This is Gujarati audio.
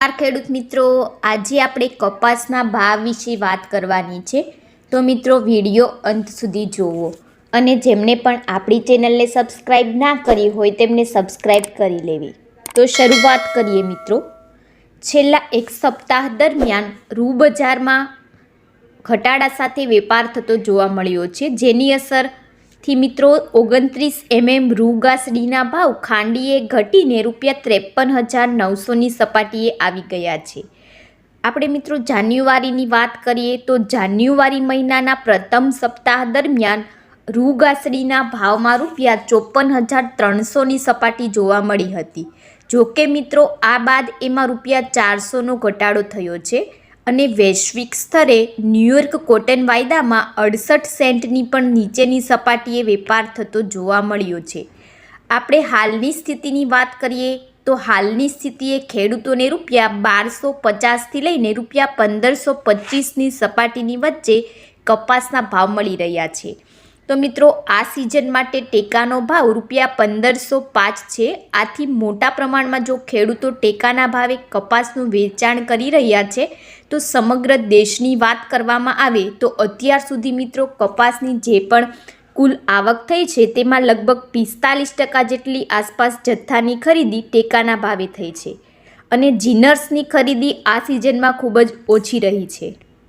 નમસ્કાર, ખેડૂત મિત્રો. આજે આપણે કપાસના ભાવ વિશે વાત કરવાની છે. તો મિત્રો, વીડિયો અંત સુધી જોવો અને જેમને પણ આપણી ચેનલને સબસ્ક્રાઈબ ના કરી હોય તેમને સબસ્ક્રાઈબ કરી લેવી. તો શરૂઆત કરીએ મિત્રો. છેલ્લા એક સપ્તાહ દરમિયાન રૂ બજારમાં ઘટાડા સાથે વેપાર થતો જોવા મળ્યો છે. જેની અસરથી મિત્રો, ઓગણત્રીસ એમએમ રૂગાસડીના ભાવ ખાંડીએ ઘટીને રૂપિયા ત્રેપન હજાર નવસોની સપાટીએ આવી ગયા છે. આપણે મિત્રો, જાન્યુઆરીની વાત કરીએ તો જાન્યુઆરી મહિનાના પ્રથમ સપ્તાહ દરમિયાન રૂગાસડીના ભાવમાં રૂપિયા ચોપન હજાર ત્રણસોની સપાટી જોવા મળી હતી. જોકે મિત્રો, આ બાદ એમાં રૂપિયા ચારસોનો ઘટાડો થયો છે. અને વૈશ્વિક સ્તરે ન્યૂયોર્ક કોટન વાયદામાં અડસઠ સેન્ટની પણ નીચેની સપાટીએ વેપાર થતો જોવા મળ્યો છે. આપણે હાલની સ્થિતિની વાત કરીએ તો હાલની સ્થિતિએ ખેડૂતોને રૂપિયા બારસો પચાસથી લઈને રૂપિયા પંદરસો પચીસની સપાટીની વચ્ચે કપાસના ભાવ મળી રહ્યા છે. તો મિત્રો, આ સિઝન માટે ટેકાનો ભાવ રૂપિયા પંદરસો પાંચ છે. આથી મોટા પ્રમાણમાં જો ખેડૂતો ટેકાના ભાવે કપાસનું વેચાણ કરી રહ્યા છે, તો સમગ્ર દેશની વાત કરવામાં આવે તો અત્યાર સુધી મિત્રો કપાસની જે પણ કુલ આવક થઈ છે, તેમાં લગભગ પિસ્તાલીસ ટકા જેટલી આસપાસ જથ્થાની ખરીદી ટેકાના ભાવે થઈ છે. અને જીનર્સની ખરીદી આ સિઝનમાં ખૂબ જ ઓછી રહી છે.